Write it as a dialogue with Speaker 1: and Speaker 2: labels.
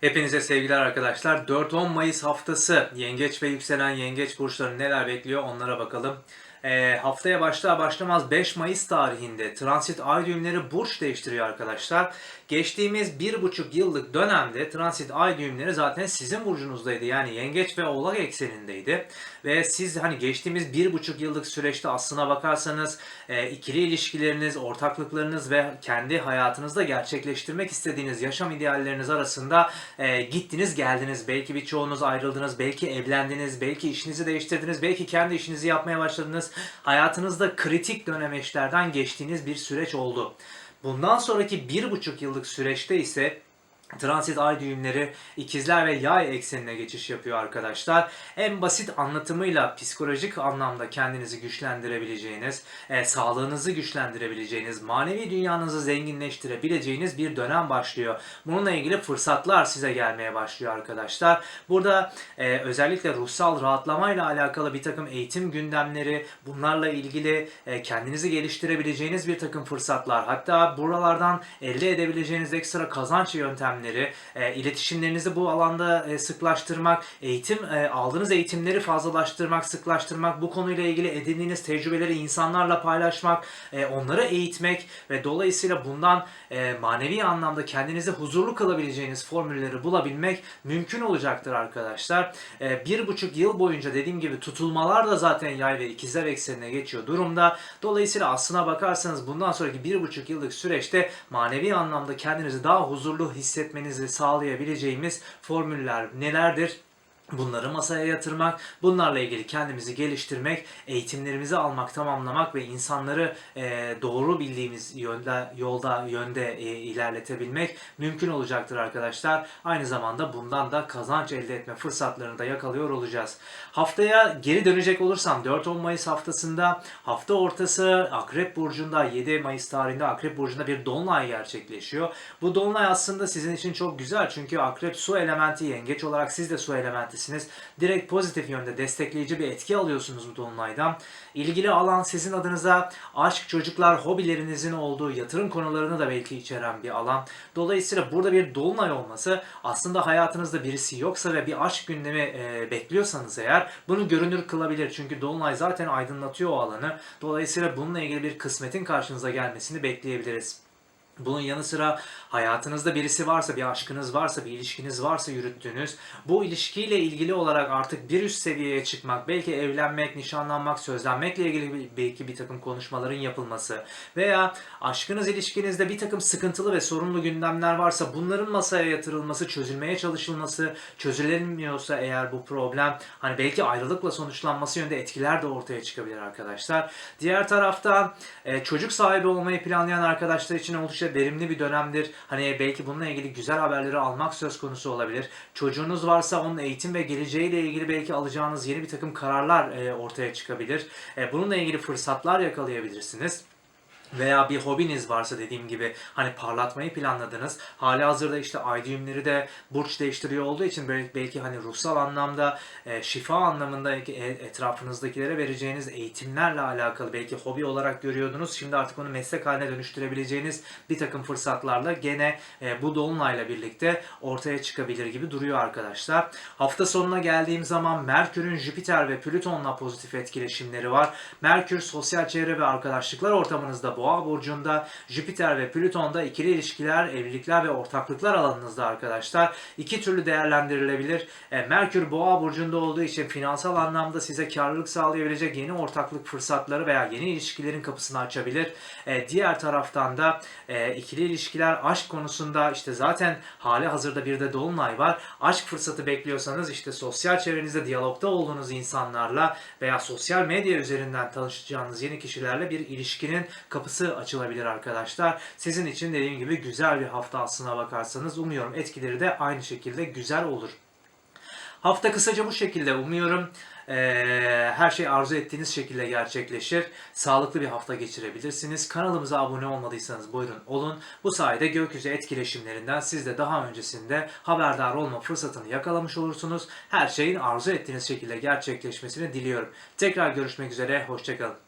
Speaker 1: Hepinize sevgiler arkadaşlar. 4-10 Mayıs haftası yengeç ve yükselen yengeç burçları neler bekliyor onlara bakalım. Ee, haftaya başlar başlamaz 5 Mayıs tarihinde transit ay düğümleri burç değiştiriyor arkadaşlar. Geçtiğimiz 1,5 yıllık dönemde transit ay düğümleri zaten sizin burcunuzdaydı. Yani yengeç ve oğlak eksenindeydi. Ve siz hani geçtiğimiz 1,5 yıllık süreçte aslına bakarsanız e, ikili ilişkileriniz, ortaklıklarınız ve kendi hayatınızda gerçekleştirmek istediğiniz yaşam idealleriniz arasında e, gittiniz geldiniz. Belki birçoğunuz ayrıldınız, belki evlendiniz, belki işinizi değiştirdiniz, belki kendi işinizi yapmaya başladınız. Hayatınızda kritik dönemeçlerden geçtiğiniz bir süreç oldu. Bundan sonraki bir buçuk yıllık süreçte ise Transit ay düğümleri ikizler ve yay eksenine geçiş yapıyor arkadaşlar. En basit anlatımıyla psikolojik anlamda kendinizi güçlendirebileceğiniz, e, sağlığınızı güçlendirebileceğiniz, manevi dünyanızı zenginleştirebileceğiniz bir dönem başlıyor. Bununla ilgili fırsatlar size gelmeye başlıyor arkadaşlar. Burada e, özellikle ruhsal rahatlamayla alakalı bir takım eğitim gündemleri, bunlarla ilgili e, kendinizi geliştirebileceğiniz bir takım fırsatlar, hatta buralardan elde edebileceğiniz ekstra kazanç yöntemleri yöntemleri, e, iletişimlerinizi bu alanda e, sıklaştırmak, eğitim e, aldığınız eğitimleri fazlalaştırmak, sıklaştırmak, bu konuyla ilgili edindiğiniz tecrübeleri insanlarla paylaşmak, e, onları eğitmek ve dolayısıyla bundan e, manevi anlamda kendinizi huzurlu kalabileceğiniz formülleri bulabilmek mümkün olacaktır arkadaşlar. E, bir buçuk yıl boyunca dediğim gibi tutulmalar da zaten yay ve ikizler eksenine geçiyor durumda. Dolayısıyla aslına bakarsanız bundan sonraki bir buçuk yıllık süreçte manevi anlamda kendinizi daha huzurlu hissetmek etmenizi sağlayabileceğimiz formüller nelerdir? Bunları masaya yatırmak, bunlarla ilgili kendimizi geliştirmek, eğitimlerimizi almak, tamamlamak ve insanları e, doğru bildiğimiz yönde, yolda, yönde e, ilerletebilmek mümkün olacaktır arkadaşlar. Aynı zamanda bundan da kazanç elde etme fırsatlarını da yakalıyor olacağız. Haftaya geri dönecek olursam 4-10 Mayıs haftasında hafta ortası Akrep Burcu'nda 7 Mayıs tarihinde Akrep Burcu'nda bir dolunay gerçekleşiyor. Bu dolunay aslında sizin için çok güzel çünkü Akrep su elementi yengeç olarak siz de su elementi partisiniz. Direkt pozitif yönde destekleyici bir etki alıyorsunuz bu dolunaydan. İlgili alan sizin adınıza aşk, çocuklar, hobilerinizin olduğu yatırım konularını da belki içeren bir alan. Dolayısıyla burada bir dolunay olması aslında hayatınızda birisi yoksa ve bir aşk gündemi e, bekliyorsanız eğer bunu görünür kılabilir. Çünkü dolunay zaten aydınlatıyor o alanı. Dolayısıyla bununla ilgili bir kısmetin karşınıza gelmesini bekleyebiliriz. Bunun yanı sıra hayatınızda birisi varsa, bir aşkınız varsa, bir ilişkiniz varsa yürüttüğünüz, bu ilişkiyle ilgili olarak artık bir üst seviyeye çıkmak, belki evlenmek, nişanlanmak, sözlenmekle ilgili belki bir takım konuşmaların yapılması veya aşkınız ilişkinizde bir takım sıkıntılı ve sorunlu gündemler varsa bunların masaya yatırılması, çözülmeye çalışılması, çözülenmiyorsa eğer bu problem hani belki ayrılıkla sonuçlanması yönde etkiler de ortaya çıkabilir arkadaşlar. Diğer taraftan e, çocuk sahibi olmayı planlayan arkadaşlar için oldukça oldukça verimli bir dönemdir. Hani belki bununla ilgili güzel haberleri almak söz konusu olabilir. Çocuğunuz varsa onun eğitim ve geleceğiyle ilgili belki alacağınız yeni bir takım kararlar e, ortaya çıkabilir. E, bununla ilgili fırsatlar yakalayabilirsiniz veya bir hobiniz varsa dediğim gibi hani parlatmayı planladınız. Hali hazırda işte ay düğümleri de burç değiştiriyor olduğu için belki hani ruhsal anlamda e, şifa anlamında e, etrafınızdakilere vereceğiniz eğitimlerle alakalı belki hobi olarak görüyordunuz. Şimdi artık onu meslek haline dönüştürebileceğiniz bir takım fırsatlarla gene e, bu dolunayla birlikte ortaya çıkabilir gibi duruyor arkadaşlar. Hafta sonuna geldiğim zaman Merkür'ün Jüpiter ve Plüton'la pozitif etkileşimleri var. Merkür sosyal çevre ve arkadaşlıklar ortamınızda Boğa burcunda, Jüpiter ve Plüton'da ikili ilişkiler, evlilikler ve ortaklıklar alanınızda arkadaşlar. iki türlü değerlendirilebilir. E, Merkür Boğa burcunda olduğu için finansal anlamda size karlılık sağlayabilecek yeni ortaklık fırsatları veya yeni ilişkilerin kapısını açabilir. E, diğer taraftan da e, ikili ilişkiler aşk konusunda işte zaten hali hazırda bir de dolunay var. Aşk fırsatı bekliyorsanız işte sosyal çevrenizde diyalogda olduğunuz insanlarla veya sosyal medya üzerinden tanışacağınız yeni kişilerle bir ilişkinin kapısı kapısı açılabilir arkadaşlar. Sizin için dediğim gibi güzel bir hafta aslına bakarsanız umuyorum etkileri de aynı şekilde güzel olur. Hafta kısaca bu şekilde umuyorum e, her şey arzu ettiğiniz şekilde gerçekleşir. Sağlıklı bir hafta geçirebilirsiniz. Kanalımıza abone olmadıysanız buyurun olun. Bu sayede gökyüzü etkileşimlerinden siz de daha öncesinde haberdar olma fırsatını yakalamış olursunuz. Her şeyin arzu ettiğiniz şekilde gerçekleşmesini diliyorum. Tekrar görüşmek üzere, hoşçakalın.